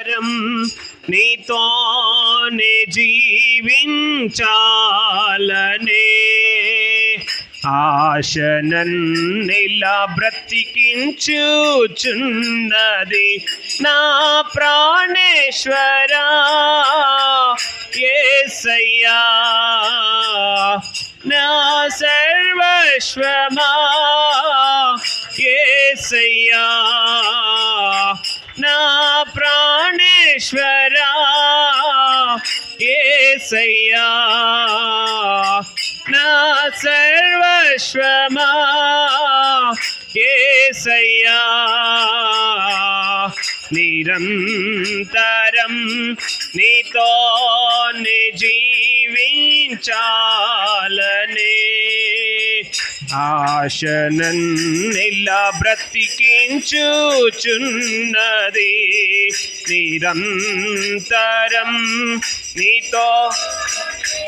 నిరంతరం నీతోనే జీవించాలనే ఆశనన్నిలా బ్రతికించుచున్నది నా ప్రాణేశ్వరా ఏసయ్యా నా సర్వస్వమా ప్రాణేశ్వరా ఏసయ్యా నా సర్వస్వమా ఏసయ్యా నిరంతరం నీతో జీవించాలనే ఆశనన్నిలా బ్రతికించుచున్నది. నిరంతరం నీతో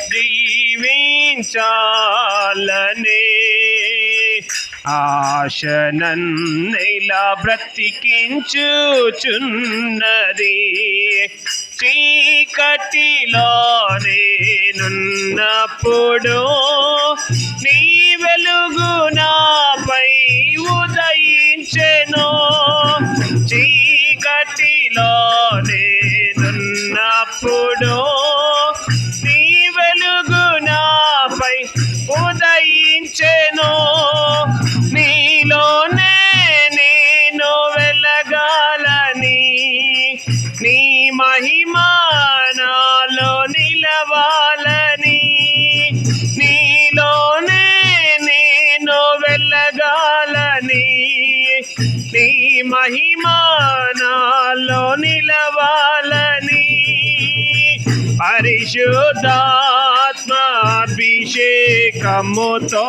జీవించాలనే ఆశనన్నిలా బ్రతికించుచున్నది. చీకటిలో నేనున్నప్పుడు నీ వెలుగు వెళ్ళగాలని నీ మహిమానాలో నిలవాలని పరిశుద్ధాత్మాభిషేకముతో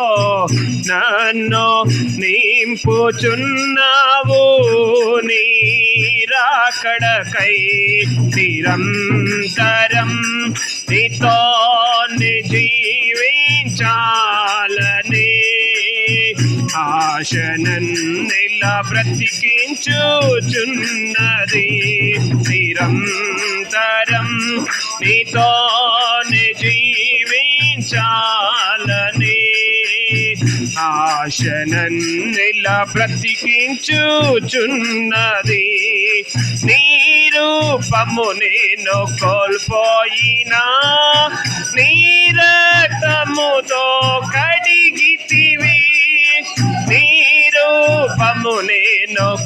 నన్ను నింపుచున్నావు. నీరాకడకై నిరంతరం నీతో జీవించా ఆశనన్నిలా బ్రతికించుచున్నది నిరంతరం నీతో జీవించాలని ఆశనన్నిలా బ్రతికించుచున్నది నీ రూపము నేను కోల్పోయినా no